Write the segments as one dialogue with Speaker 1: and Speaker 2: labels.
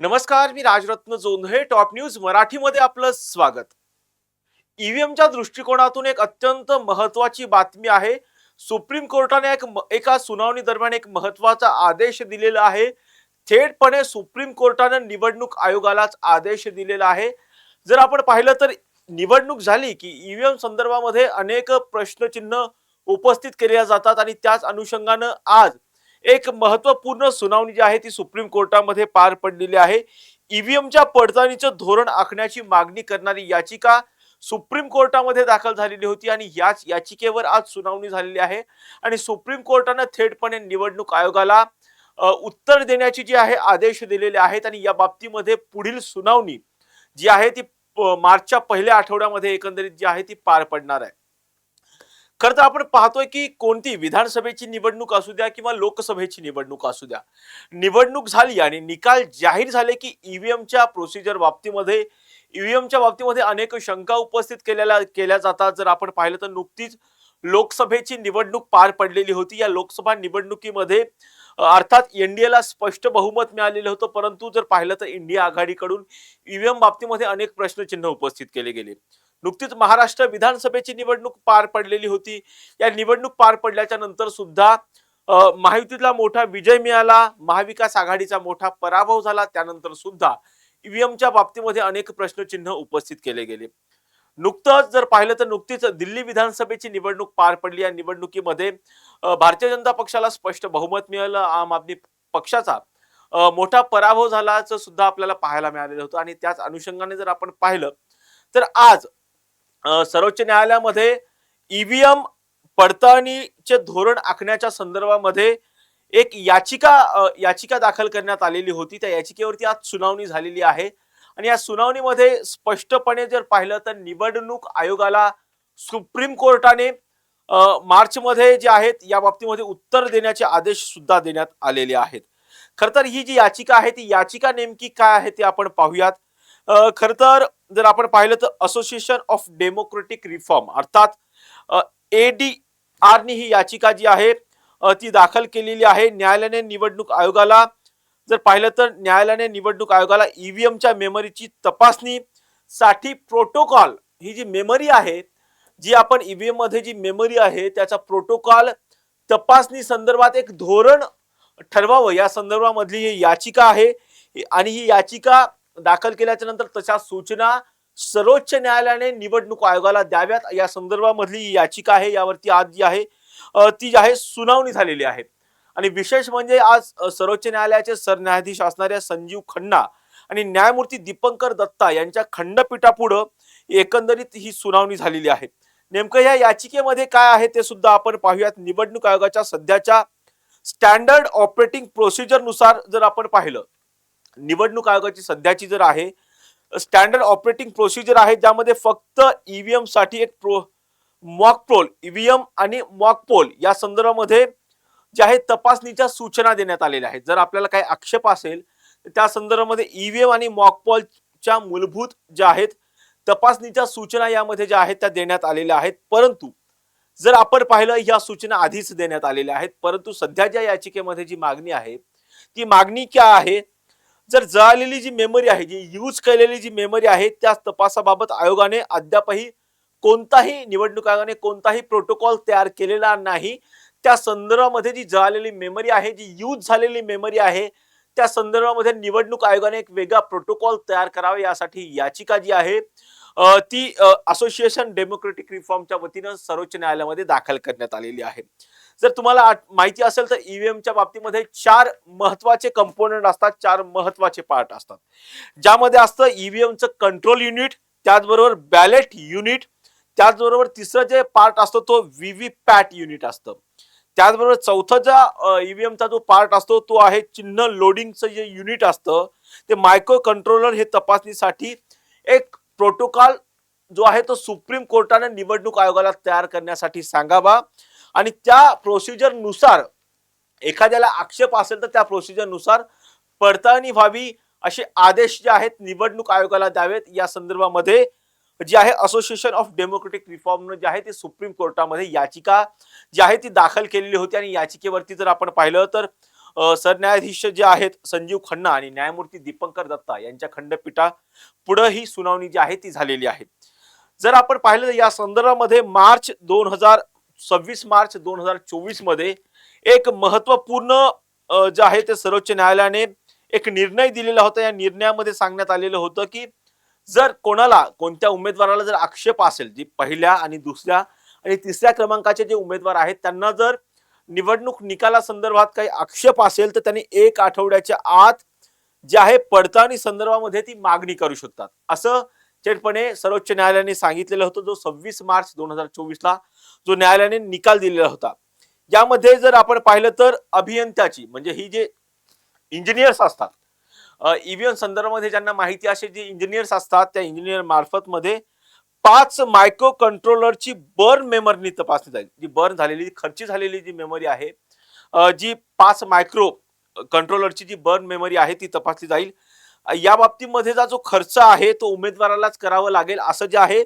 Speaker 1: नमस्कार मी Rajratna Jondhale top news मराठीमध्ये आपलं स्वागत. ईव्हीएमच्या दृष्टिकोनातून एक अत्यंत महत्वाची बातमी आहे. सुप्रीम कोर्टाने एक म- एका सुनावणी दरम्यान एक महत्त्वाचा आदेश दिलेला आहे. थेटपणे सुप्रीम कोर्टानं निवडणूक आयोगालाच आदेश दिलेला आहे. जर आपण पाहिलं तर निवडणूक झाली की ईव्हीएम संदर्भामध्ये अनेक प्रश्नचिन्ह उपस्थित केल्या जातात आणि त्याच अनुषंगानं आज एक महत्त्वपूर्ण सुनावणी जी आहे ती सुप्रीम कोर्टामध्ये पार पडलेली आहे. ईव्हीएमच्या पडताळणीचं धोरण आखण्याची मागणी करणारी याचिका सुप्रीम कोर्टामध्ये दाखल झालेली होती आणि याच याचिकेवर आज सुनावणी झालेली आहे. आणि सुप्रीम कोर्टानं थेटपणे निवडणूक आयोगाला उत्तर देण्याची जी आहे आदेश दिलेले आहेत आणि या बाबतीमध्ये पुढील सुनावणी जी आहे ती मार्चच्या पहिल्या आठवड्यामध्ये एकंदरीत जी आहे ती पार पडणार आहे. खरं तर आपण पाहतोय की कोणती विधानसभेची निवडणूक असू द्या किंवा लोकसभेची निवडणूक असू द्या. निवडणूक झाली आणि निकाल जाहीर झाले की ईव्हीएमच्या प्रोसिजर बाबतीमध्ये ईव्हीएमच्या बाबतीमध्ये अनेक शंका उपस्थित केलेल्या केल्या जातात. जर आपण पाहिलं तर नुकतीच लोकसभेची निवडणूक पार पडलेली होती. या लोकसभा निवडणुकीमध्ये अर्थात एनडीएला स्पष्ट बहुमत मिळालेलं होतं. परंतु जर पाहिलं तर इंडिया आघाडीकडून ईव्हीएम बाबतीमध्ये अनेक प्रश्नचिन्ह उपस्थित केले गेले. नुकतीच महाराष्ट्र विधानसभेची निवडणूक पार पडलेली होती. या निवडणूक पार पडल्याच्या नंतर सुद्धा अ, महायुतीला मोठा विजय मिळाला महाविकास आघाडीचा मोठा पराभव झाला त्यानंतर सुद्धा ईव्हीएमच्या बाबतीमध्ये अनेक प्रश्नचिन्ह उपस्थित केले गेले. नुकतंच जर पाहिलं तर नुकतीच दिल्ली विधानसभेची निवडणूक पार पडली. या निवडणुकीमध्ये भारतीय जनता पक्षाला स्पष्ट बहुमत मिळालं. आम आदमी पक्षाचा मोठा पराभव झाल्याचं सुद्धा आपल्याला पाहायला मिळालेलं होतं. आणि त्याच अनुषंगाने जर आपण पाहिलं तर आज सर्वोच्च न्यायालयामध्ये ईव्हीएम पडताळणीचे धोरण आखण्याच्या संदर्भामध्ये एक याचिका याचिका दाखल करण्यात आलेली होती. त्या याचिकेवरती आज सुनावणी झालेली आहे. आणि या सुनावणीमध्ये स्पष्टपणे जर पाहिलं तर निवडणूक आयोगाला सुप्रीम कोर्टाने मार्चमध्ये जे आहेत या बाबतीमध्ये उत्तर देण्याचे आदेश सुद्धा देण्यात आलेले आहेत. खर तर ही जी याचिका आहे ती याचिका नेमकी काय आहे ते आपण पाहूयात. खर तर जर आपण पाहिलं तर असोसिएशन ऑफ डेमोक्रेटिक रिफॉर्म अर्थात ए डी आरनी ही याचिका जी आहे ती दाखल केलेली आहे न्यायालयाने निवडणूक आयोगाला. जर पाहिलं तर न्यायालयाने निवडणूक आयोगाला ईव्हीएमच्या मेमरीची तपासणी साठी प्रोटोकॉल ही जी मेमरी आहे जी आपण ईव्हीएममध्ये जी मेमरी आहे त्याचा प्रोटोकॉल तपासणी संदर्भात एक धोरण ठरवावं. या संदर्भामधली ही याचिका आहे. आणि ही याचिका दाखल केल्याच्यानंतर तशा सूचना सर्वोच्च न्यायालयाने निवडणूक आयोगाला द्याव्यात. या संदर्भामधली याचिका आहे. यावरती आज जी आहे ती जी आहे सुनावणी झालेली आहे. आणि विशेष म्हणजे आज सर्वोच्च न्यायालयाचे सरन्यायाधीश असणाऱ्या संजीव खन्ना आणि न्यायमूर्ती दीपंकर दत्ता यांच्या खंडपीठापुढं एकंदरीत ही सुनावणी झालेली आहे. नेमकं या याचिकेमध्ये काय आहे ते सुद्धा आपण पाहूयात. निवडणूक आयोगाच्या सध्याच्या स्टँडर्ड ऑपरेटिंग प्रोसिजरनुसार जर आपण पाहिलं निवडणूक आयोगाची सध्याची जर आहे स्टँडर्ड ऑपरेटिंग प्रोसिजर आहे ज्यामध्ये फक्त ईव्हीएमसाठी एक प्रो मॉकपोल ईव्हीएम आणि मॉकपोल या संदर्भामध्ये जे आहे तपासणीच्या सूचना देण्यात आलेल्या आहेत. जर आपल्याला काही आक्षेप असेल तर त्या संदर्भामध्ये ईव्हीएम आणि मॉकपोलच्या मूलभूत ज्या आहेत तपासणीच्या सूचना यामध्ये ज्या आहेत त्या देण्यात आलेल्या आहेत. परंतु जर आपण पाहिलं या सूचना आधीच देण्यात आलेल्या आहेत. परंतु सध्या ज्या याचिकेमध्ये जी मागणी आहे ती मागणी क्या आहे जर जळालेली जी मेमरी आहे जी यूज केलेली जी मेमरी आहे त्या तपासाबाबत आयोगाने अद्यापही कोणताही निवडणूक आयोगाने कोणताही प्रोटोकॉल तयार केलेला नाही. त्या संदर्भामध्ये जी जळालेली मेमरी आहे जी यूज झालेली मेमरी आहे त्या संदर्भामध्ये निवडणूक आयोगाने एक वेगळा प्रोटोकॉल तयार करावा यासाठी याचिका जी आहे ती असोसिएशन डेमोक्रेटिक रिफॉर्मच्या वतीनं सर्वोच्च न्यायालयामध्ये दाखल करण्यात आलेली आहे. जर तुम्हाला माहिती असेल तर ईव्हीएमच्या बाबतीमध्ये चार महत्त्वाचे कंपोनंट असतात चार महत्त्वाचे पार्ट असतात. ज्यामध्ये असतं ईव्हीएमचं कंट्रोल युनिट त्याचबरोबर बॅलेट युनिट त्याचबरोबर तिसरं जे पार्ट असतो तो व्हीव्ही पॅट युनिट असतं. त्याचबरोबर चौथा ज्या ईव्हीएमचा जो पार्ट असतो तो आहे चिन्ह लोडिंगचं जे युनिट असतं ते मायक्रो कंट्रोलर हे तपासणीसाठी एक प्रोटोकॉल जो आहे तो सुप्रीम कोर्टाने निवडणूक आयोगाला तयार करण्यासाठी सांगावा. आणि त्या प्रोसिजरनुसार एखाद्याला आक्षेप असेल तर त्या प्रोसिजरनुसार पडताळणी व्हावी असे आदेश जे आहेत निवडणूक आयोगाला द्यावेत. या संदर्भामध्ये जे आहे असोसिएशन ऑफ डेमोक्रेटिक रिफॉर्म जे आहे ते सुप्रीम कोर्टामध्ये याचिका जी आहे ती दाखल केलेली होती आणि याचिकेवरती जर आपण पाहिलं तर सरन्यायाधीश जे आहेत संजीव खन्ना आणि न्यायमूर्ती दीपंकर दत्ता यांच्या खंडपीठा पुढे ही सुनावणी जी आहे ती झालेली आहे. जर आपण पाहिलं तर या संदर्भामध्ये मार्च दोन हजार सव्वीस मार्च दोन हजार चोवीसमध्ये एक महत्त्वपूर्ण जे आहे ते सर्वोच्च न्यायालयाने एक निर्णय दिलेला होता. या निर्णयामध्ये सांगण्यात आलेलं होतं की जर कोणाला कोणत्या उमेदवाराला जर आक्षेप असेल जी पहिल्या आणि दुसऱ्या आणि तिसऱ्या क्रमांकाचे जे उमेदवार आहेत त्यांना जर निवडणूक निकाला संदर्भात काही आक्षेप असेल तर त्यांनी एक आठवड्याच्या आत जे आहे पडताळणी संदर्भामध्ये ती मागणी करू शकतात. असं थेटपणे सर्वोच्च न्यायालयाने सांगितलेलं होतं जो सव्वीस मार्च दोन हजार चोवीस ला जो न्यायालयाने निकाल दिलेला होता. यामध्ये जर आपण पाहिलं तर अभियंत्याची म्हणजे ही जे इंजिनियर्स असतात ईव्हीएम संदर्भामध्ये ज्यांना माहिती असे जे इंजिनियर्स असतात त्या इंजिनियर मार्फत मध्ये पाच मायक्रो कंट्रोलरची बर्न मेमरी तपासली जाईल. जी बर्न झालेली खर्ची झालेली जी मेमरी आहे जी पाच मायक्रो कंट्रोलरची जी बर्न मेमरी आहे ती तपासली जाईल. या बाबतीमध्ये जो खर्च आहे तो उमेदवारालाच करावा लागेल. असं जे आहे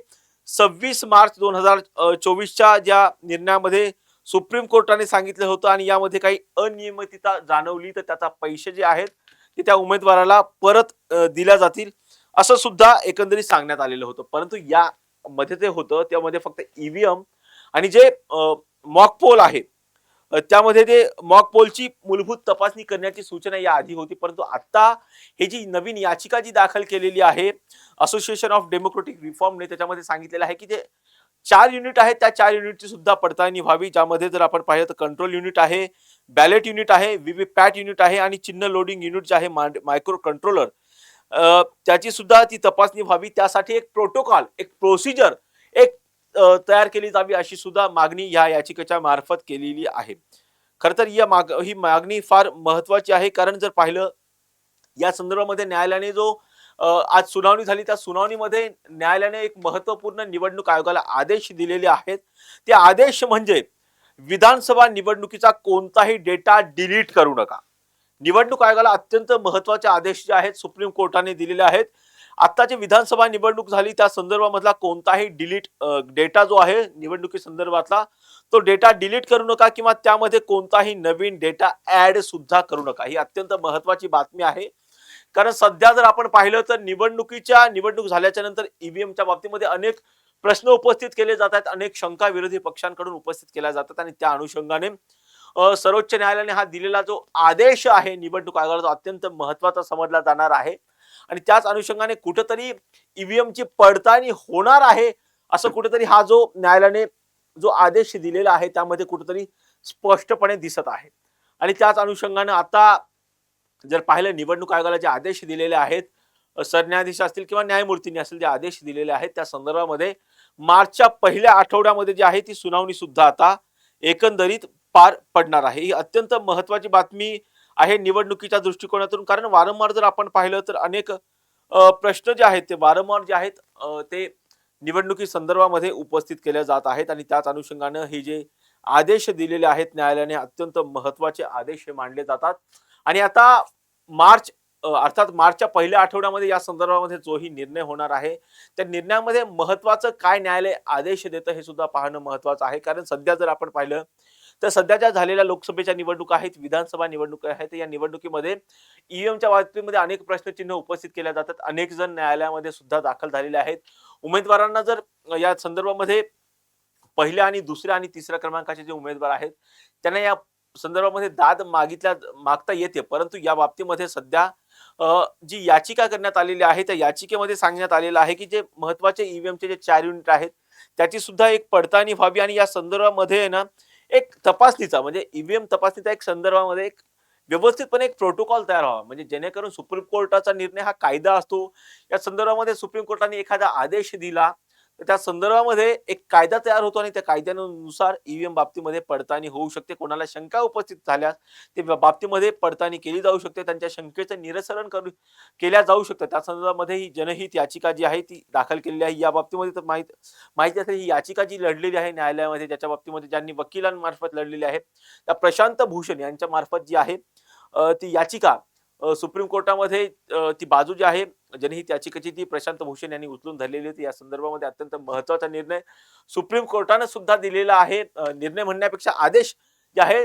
Speaker 1: सव्वीस मार्च दोन हजार चोवीसच्या ज्या निर्णयामध्ये सुप्रीम कोर्टाने सांगितलं होतं आणि यामध्ये काही अनियमितता जाणवली तर त्याचा पैसे जे आहेत ते त्या उमेदवाराला परत दिल्या जातील असं सुद्धा एकंदरीत सांगण्यात आलेलं होतं. परंतु या मध्ये ते होतं त्यामध्ये फक्त ईव्हीएम आणि जे मॉक पोल आहे त्यामध्ये ते मॉक पोलची मूलभूत तपासणी करण्याची सूचना या आधी होती परंतु आता हे जी नवीन याचिका जी दाखल केलेली आहे असोसिएशन ऑफ डेमोक्रेटिक रिफॉर्मने त्याच्यामध्ये सांगितलेलं आहे की ते चार युनिट आहेत त्या चार युनिटची सुद्धा पडताळणी व्हावी. ज्यामध्ये जर आपण पाहिलं तर कंट्रोल युनिट आहे बॅलेट युनिट आहे व्हीव्हीपॅट युनिट आहे आणि चिन्ह लोडिंग युनिट जे आहे मायक्रो कंट्रोलर त्याची सुद्धा ती तपासणी व्हावी. त्यासाठी एक प्रोटोकॉल एक प्रोसिजर तयार केली जावी अशी सुद्धा मागणी या याचिकेच्या मार्फत केलेली आहे. खर तर या माग ही मागणी फार महत्वाची आहे. कारण जर पाहिलं या संदर्भामध्ये न्यायालयाने जो आज सुनावणी झाली त्या सुनावणीमध्ये न्यायालयाने एक महत्त्वपूर्ण निवडणूक आयोगाला आदेश दिलेले आहेत. ते आदेश म्हणजे विधानसभा निवडणुकीचा कोणताही डेटा डिलीट करू नका. निवडणूक आयोगाला अत्यंत महत्त्वाचे आदेश जे आहेत सुप्रीम कोर्टाने दिलेले आहेत. आत्ताची विधानसभा निवडणूक झाली त्या संदर्भामधला कोणताही डिलीट डेटा जो आहे निवडणुकी संदर्भातला तो डेटा डिलीट करू नका किंवा त्यामध्ये कोणताही नवीन डेटा ऍड सुद्धा करू नका. ही अत्यंत महत्वाची बातमी आहे. कारण सध्या जर आपण पाहिलं तर निवडणुकीच्या निवडणूक झाल्याच्यानंतर ईव्हीएमच्या बाबतीमध्ये अनेक प्रश्न उपस्थित केले जात आहेत अनेक शंका विरोधी पक्षांकडून उपस्थित केल्या जातात आणि त्या अनुषंगाने सर्वोच्च न्यायालयाने हा दिलेला जो आदेश आहे निवडणूक आयोगाला तो अत्यंत महत्त्वाचा समजला जाणार आहे. आणि त्याच अनुषंगाने कुठंतरी ईव्हीएमची पडताळणी होणार आहे असं कुठेतरी हा जो न्यायालयाने जो आदेश दिलेला आहे त्यामध्ये कुठेतरी स्पष्टपणे दिसत आहे. आणि त्याच अनुषंगाने आता जर पाहिलं निवडणूक आयोगाला जे आदेश दिलेले आहेत सरन्यायाधीश असतील किंवा न्यायमूर्तींनी असतील जे आदेश दिलेले आहेत त्या संदर्भामध्ये मार्चच्या पहिल्या आठवड्यामध्ये जी आहे ती सुनावणी सुद्धा आता एकंदरीत पार पडणार आहे. ही अत्यंत महत्वाची बातमी आहे निवडणुकीच्या दृष्टिकोनातून. कारण वारंवार जर आपण पाहिलं तर अनेक प्रश्न जे आहेत ते वारंवार जे आहेत ते निवडणुकी संदर्भामध्ये उपस्थित केले जात आहेत आणि त्याच अनुषंगानं हे जे आदेश दिलेले आहेत न्यायालयाने अत्यंत महत्त्वाचे आदेश हे मांडले जातात. आणि आता मार्च अर्थात मार्चच्या पहिल्या आठवड्यामध्ये या संदर्भामध्ये जोही निर्णय होणार आहे त्या निर्णयामध्ये महत्वाचं काय न्यायालय आदेश देतं हे सुद्धा पाहणं महत्वाचं आहे. कारण सध्या जर आपण पाहिलं तर सध्याच्या झालेल्या लोकसभेच्या निवडणुका आहेत विधानसभा निवडणुका आहेत या निवडणुकीमध्ये ईव्हीएमच्या बाबतीमध्ये अनेक प्रश्नचिन्ह उपस्थित केल्या जातात. अनेक जण न्यायालयामध्ये सुद्धा दाखल झालेले आहेत. उमेदवारांना जर या संदर्भामध्ये पहिल्या आणि दुसऱ्या आणि तिसऱ्या क्रमांकाचे जे उमेदवार आहेत त्यांना या संदर्भामध्ये दाद मागितल्या मागता येते. परंतु या बाबतीमध्ये सध्या जी याचिका करण्यात आलेली आहे त्या याचिकेमध्ये सांगण्यात आलेलं आहे की जे महत्त्वाचे ईव्हीएमचे जे चार युनिट आहेत त्याची सुद्धा एक पडताळणी व्हावी. आणि या संदर्भामध्ये आहे ना एक तपासणीचा म्हणजे ईव्हीएम तपासणीचा एक संदर्भामध्ये एक व्यवस्थितपणे एक प्रोटोकॉल तयार व्हावा. म्हणजे जेणेकरून सुप्रीम कोर्टाचा निर्णय हा कायदा असतो. या संदर्भामध्ये सुप्रीम कोर्टाने एखादा आदेश दिला त्या संदर्भामध्ये एक कायदा तयार होतो आणि त्या कायद्यानुसार ईव्हीएम बाबतीमध्ये पडताळणी होऊ शकते. कोणाला शंका उपस्थित झाल्यास ते बाबतीमध्ये पडताळणी केली जाऊ शकते. त्यांच्या शंकेचं निरसरण करू केल्या जाऊ शकतं. त्या संदर्भामध्ये ही जनहित याचिका जी आहे ती दाखल केलेली आहे. या बाबतीमध्ये तर माहीत माहिती असेल ही याचिका जी लढलेली आहे न्यायालयामध्ये त्याच्या बाबतीमध्ये ज्यांनी वकिलांमार्फत लढलेली आहे. त्या प्रशांत भूषण यांच्या मार्फत जी आहे ती याचिका सुप्रीम कोर्टामध्ये ती बाजू जी आहे. जनहित याचिकेची ती प्रशांत भूषण यांनी उचलून धरलेली होती. या संदर्भामध्ये अत्यंत महत्त्वाचा निर्णय सुप्रीम कोर्टाने सुद्धा दिलेला आहे. निर्णय म्हणण्यापेक्षा आदेश जे आहे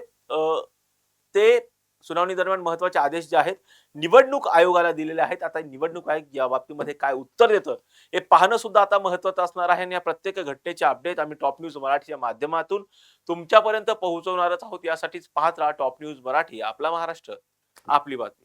Speaker 1: ते सुनावणी दरम्यान महत्त्वाचे आदेश जे आहेत निवडणूक आयोगाला दिलेले आहेत. आता निवडणूक आयोग या बाबतीमध्ये काय उत्तर देतं हे पाहणं सुद्धा आता महत्वाचं असणार आहे. आणि या प्रत्येक घटनेचे अपडेट आम्ही टॉप न्यूज मराठीच्या माध्यमातून तुमच्यापर्यंत पोहोचवणारच आहोत. यासाठीच पाहत राहा टॉप न्यूज मराठी आपला महाराष्ट्र आपली बातमी.